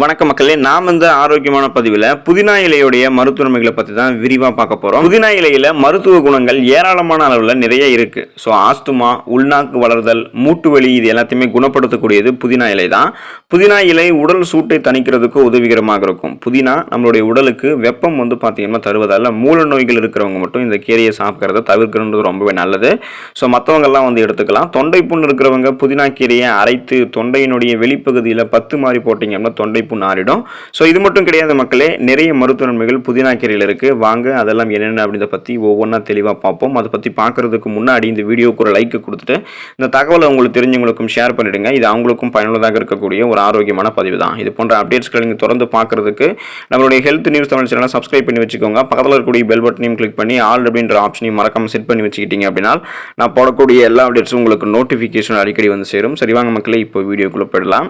வணக்க மக்களே நாம் இந்த ஆரோக்கியமான பதிவில் புதினா இலையுடைய மருத்துவமைகளை பற்றி தான் விரிவாக பார்க்க போகிறோம் புதினா இலையில் மருத்துவ குணங்கள் ஏராளமான அளவில் நிறைய இருக்குது ஸோ ஆஸ்துமா உள்நாக்கு வளர்தல் மூட்டு வலி இது எல்லாத்தையுமே குணப்படுத்தக்கூடியது புதினா இலை தான். புதினா இலை உடல் சூட்டை தணிக்கிறதுக்கு உதவிகரமாக இருக்கும். புதினா நம்மளுடைய உடலுக்கு வெப்பம் வந்து பார்த்திங்கன்னா தருவதால் மூல நோய்கள் இருக்கிறவங்க மட்டும் இந்த கீரையை சாப்பிட்றத தவிர்க்கணுன்றது ரொம்பவே நல்லது. ஸோ மற்றவங்கெல்லாம் வந்து எடுத்துக்கலாம். தொண்டை புண் இருக்கிறவங்க புதினா கீரையை அரைத்து தொண்டையினுடைய வெளிப்பகுதியில் பத்து மாதிரி போட்டிங்கன்னா தொண்டை புண் ஆறிடும் ஸோ இது மட்டும் கிடையாது மக்களே நிறைய மருத்துவ நன்மைகள் புதினா கீரையில் இருக்குது வாங்க அதெல்லாம் என்னென்ன அப்படின்றத பற்றி ஒவ்வொன்றா தெளிவாக பார்ப்போம். அதை பற்றி பார்க்குறதுக்கு முன்னாடி இந்த வீடியோக்கு ஒரு லைக் கொடுத்துட்டு இந்த தகவலை உங்களுக்கு தெரிஞ்சவங்களுக்கும் ஷேர் பண்ணிடுங்க. இது அவங்களுக்கும் பயனுள்ளதாக இருக்கக்கூடிய ஒரு ஆரோக்கியமான பதிவு தான். இது போன்ற அப்டேட்ஸ்களை நீங்கள் தொடர்ந்து பார்க்குறதுக்கு நம்மளுடைய ஹெல்த் நியூஸ் தமிழ் சேனலை சப்ஸ்கிரைப் பண்ணி வச்சுக்கோங்க. பக்கத்தில் இருக்கக்கூடிய பெல் பட்டனையும் கிளிக் பண்ணி ஆல் அப்படின்ற ஆப்ஷனையும் மறக்காமல் செட் பண்ணி வச்சுக்கிட்டீங்க அப்படின்னா நான் போடக்கூடிய எல்லா அப்டேட்ஸும் உங்களுக்கு நோட்டிஃபிகேஷன் அடிக்கடி வந்து சேரும். சரி வாங்க மக்களே இப்போ வீடியோக்குள்ளே போயிடலாம்.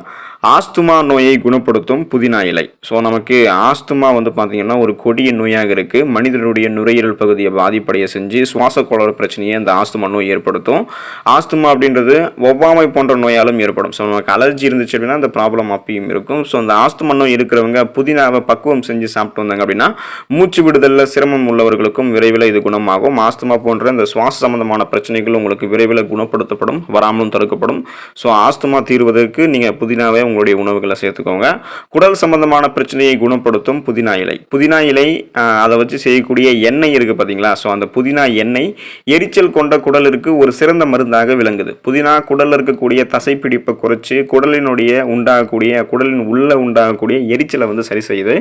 ஆஸ்துமா நோயை குணப்படுத்தும் புதினா இலை. ஸோ நமக்கு ஆஸ்துமா வந்து பார்த்திங்கன்னா ஒரு கொடிய நோயாக இருக்குது மனிதனுடைய நுரையீரல் பகுதியை பாதிப்படைய செஞ்சு சுவாச கோளாறு பிரச்சனையை அந்த ஆஸ்துமா நோய் ஏற்படுத்தும். ஆஸ்துமா அப்படின்றது ஒவ்வாமை போன்ற நோயாலும் ஏற்படும். ஸோ நமக்கு அலர்ஜி இருந்துச்சு அப்படின்னா அந்த ப்ராப்ளம் அப்பயும் இருக்கும். ஸோ அந்த ஆஸ்துமா நோய் இருக்கிறவங்க புதினாவை பக்குவம் செஞ்சு சாப்பிட்டு வந்தாங்க அப்படின்னா மூச்சு விடுதலில் சிரமம் உள்ளவர்களுக்கும் விரைவில் இது குணமாகும். ஆஸ்துமா போன்ற இந்த சுவாச சம்பந்தமான பிரச்சனைகள் உங்களுக்கு விரைவில் குணப்படுத்தப்படும் வராமலும் தடுக்கப்படும். ஸோ ஆஸ்துமா தீர்வதற்கு நீங்கள் புதினாவை உங்களுடைய உணவுகளை சேர்த்துக்கோங்க. குடல் சம்பந்தமான பிரச்சனையை குணப்படுத்தும் புதினா இலை. புதினா இலை அதை வச்சு செய்யக்கூடிய எண்ணெய் இருக்குது பார்த்தீங்களா ஸோ அந்த புதினா எண்ணெய் எரிச்சல் கொண்ட குடலிற்கு ஒரு சிறந்த மருந்தாக விளங்குது. புதினா குடலில் இருக்கக்கூடிய தசைப்பிடிப்பை குறைச்சி குடலினுடைய உண்டாகக்கூடிய குடலின் உள்ளே உண்டாகக்கூடிய எரிச்சலை வந்து சரி செய்யுது.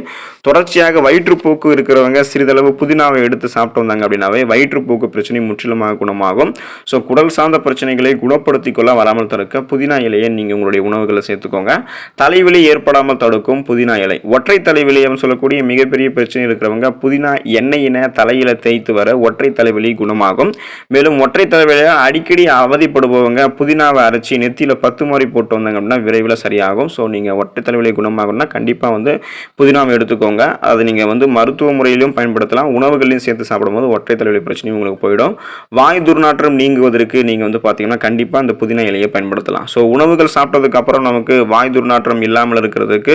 தொடர்ச்சியாக வயிற்றுப்போக்கு இருக்கிறவங்க சிறிதளவு புதினாவை எடுத்து சாப்பிட்டு வந்தாங்க அப்படின்னாவே வயிற்றுப்போக்கு பிரச்சனை முற்றிலுமாக குணமாகும். ஸோ குடல் சார்ந்த பிரச்சனைகளை குணப்படுத்திக் கொள்ள வராமல் தடுக்க புதினா இலையை நீங்கள் உங்களுடைய உணவுகளை சேர்த்துக்கோங்க. தலைவலி ஏற்படாமல் தடுக்கும் புதினா இலை. ஒற்றை தலைவலியம் சொல்லக்கூடிய மிகப்பெரிய பிரச்சனை இருக்கிறவங்க புதினா எண்ணெயினை தலையில தேய்த்து வர ஒற்றை தலைவலி குணமாகும். மேலும் ஒற்றை தலைவலியை அடிக்கடி அவதிப்படுபவங்க புதினாவை அரைச்சி நெத்தியில் பத்து மாதிரி போட்டு வந்தாங்க அப்படின்னா விரைவில் சரியாகும். ஸோ நீங்கள் ஒற்றை தலைவலி குணமாகணும்னா கண்டிப்பாக வந்து புதினாவை எடுத்துக்கோங்க. அதை நீங்கள் வந்து மருத்துவ முறையிலும் பயன்படுத்தலாம். உணவுகளையும் சேர்த்து சாப்பிடும்போது ஒற்றை தலைவலி பிரச்சனையும் உங்களுக்கு போயிடும். வாய் துர்நாற்றம் நீங்குவதற்கு நீங்கள் வந்து பார்த்தீங்கன்னா கண்டிப்பாக அந்த புதினா இலையை பயன்படுத்தலாம். ஸோ உணவுகள் சாப்பிட்டதுக்கு அப்புறம் நமக்கு வாய் துர்நாற்றம் இல்லாமல் இருக்கிறதுக்கு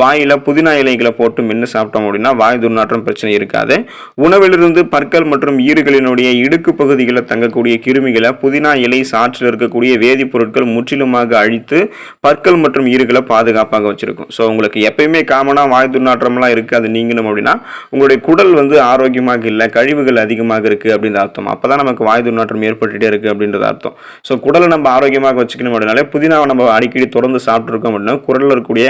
வாயில் புதினா இலைகளை போட்டு மென்று சாப்பிட்டோம் அப்படின்னா வாய் துர்நாற்றம் பிரச்சனை இருக்காது. உணவிலிருந்து பற்கள் மற்றும் ஈறுகளினுடைய இடுக்கு பகுதிகளில் தங்கக்கூடிய கிருமிகளை புதினா இலை சாற்றில் இருக்கக்கூடிய வேதிப்பொருட்கள் முற்றிலுமாக அழித்து பற்கள் மற்றும் ஈறுகளை பாதுகாப்பாக வச்சிருக்கும். ஸோ உங்களுக்கு எப்பயுமே காமனாக வாய் துர்நாற்றம்லாம் இருக்காது அது நீங்கணும் அப்படின்னா உங்களுடைய குடல் வந்து ஆரோக்கியமாக இல்லை கழிவுகள் அதிகமாக இருக்குது அப்படின்ற அர்த்தம். அப்போ தான் நமக்கு வாய் துர்நாற்றம் ஏற்பட்டுகிட்டே இருக்குது அப்படின்றது அர்த்தம். ஸோ குடலை நம்ம ஆரோக்கியமாக வச்சுக்கணும் அப்படின்னாலே புதினாவை நம்ம அடிக்கடி தொடர்ந்து சாப்பிட்ருக்கோம் அப்படின்னா குரலில் இருக்கக்கூடிய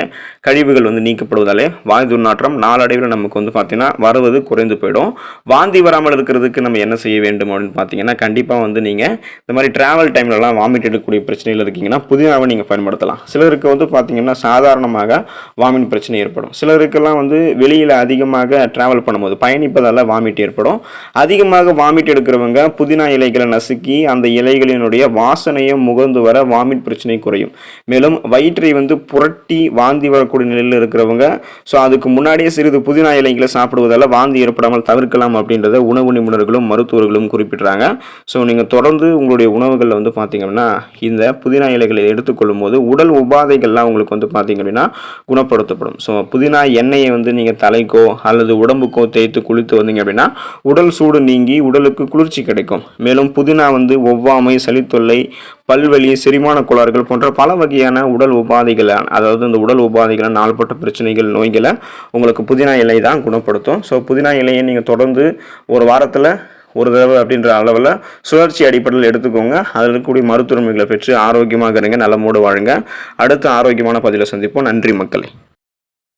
கழிவுகள் வந்து நீக்கப்படுவதாலே வாந்தி துர்நாற்றம் நாளடைவில் நமக்கு வந்து பார்த்தீங்கன்னா வருவது குறைந்து போயிடும். வாந்தி வராமல் இருக்கிறதுக்கு நம்ம என்ன செய்ய வேண்டும் அப்படின்னு பார்த்தீங்கன்னா கண்டிப்பாக வந்து நீங்கள் இந்த மாதிரி ட்ராவல் டைம்லலாம் வாமிட் எடுக்கக்கூடிய பிரச்சனைகள் இருக்கீங்கன்னா புதினாவை நீங்கள் பயன்படுத்தலாம். சிலருக்கு வந்து பார்த்தீங்கன்னா சாதாரணமாக வாமிட் பிரச்சனை ஏற்படும். சிலருக்கெல்லாம் வந்து வெளியில் அதிகமாக ட்ராவல் பண்ணும்போது பயணிப்பதால் வாமிட் ஏற்படும். அதிகமாக வாமிட் எடுக்கிறவங்க புதினா இலைகளை நசுக்கி அந்த இலைகளினுடைய வாசனையை முகர்ந்து வர வாமிட் பிரச்சனை குறையும். மேலும் வயிற்றை வந்து புரட்டி வாந்தி வர வரக்கூடிய நிலையில் இருக்கிறவங்க ஸோ அதுக்கு முன்னாடியே சிறிது புதினா இலைகளை சாப்பிடுவதால் வாந்தி ஏற்படாமல் தவிர்க்கலாம் அப்படின்றத உணவு நிபுணர்களும் மருத்துவர்களும் குறிப்பிட்றாங்க. ஸோ நீங்கள் தொடர்ந்து உங்களுடைய உணவுகளில் வந்து பார்த்தீங்கன்னா இந்த புதினா இலைகளை எடுத்துக்கொள்ளும் போது உடல் உபாதைகள்லாம் உங்களுக்கு வந்து பார்த்தீங்க அப்படின்னா குணப்படுத்தப்படும். ஸோ புதினா எண்ணெயை வந்து நீங்கள் தலைக்கோ அல்லது உடம்புக்கோ தேய்த்து குளித்து வந்தீங்க அப்படின்னா உடல் சூடு நீங்கி உடலுக்கு குளிர்ச்சி கிடைக்கும். மேலும் புதினா வந்து ஒவ்வாமை சளித்தொல்லை பல்வலி செரிமான கோளாறுகள் போன்ற பல வகையான உடல் உபாதைகளை அதாவது இந்த உடல் உபாதைகளை நாள்பட்ட பிரச்சனைகள் நோய்களை உங்களுக்கு புதினா இலை தான் குணப்படுத்தும். ஸோ புதினா இலையை நீங்கள் தொடர்ந்து ஒரு வாரத்தில் ஒரு தடவை அப்படின்ற அளவில் சுழற்சி அடிப்படையில் எடுத்துக்கோங்க. அதில் இருக்கக்கூடிய மருத்துவமைகளை பெற்று ஆரோக்கியமாக இருங்க நலமோடு வாழுங்க. அடுத்த ஆரோக்கியமான பதிலை சந்திப்போம். நன்றி மக்களை.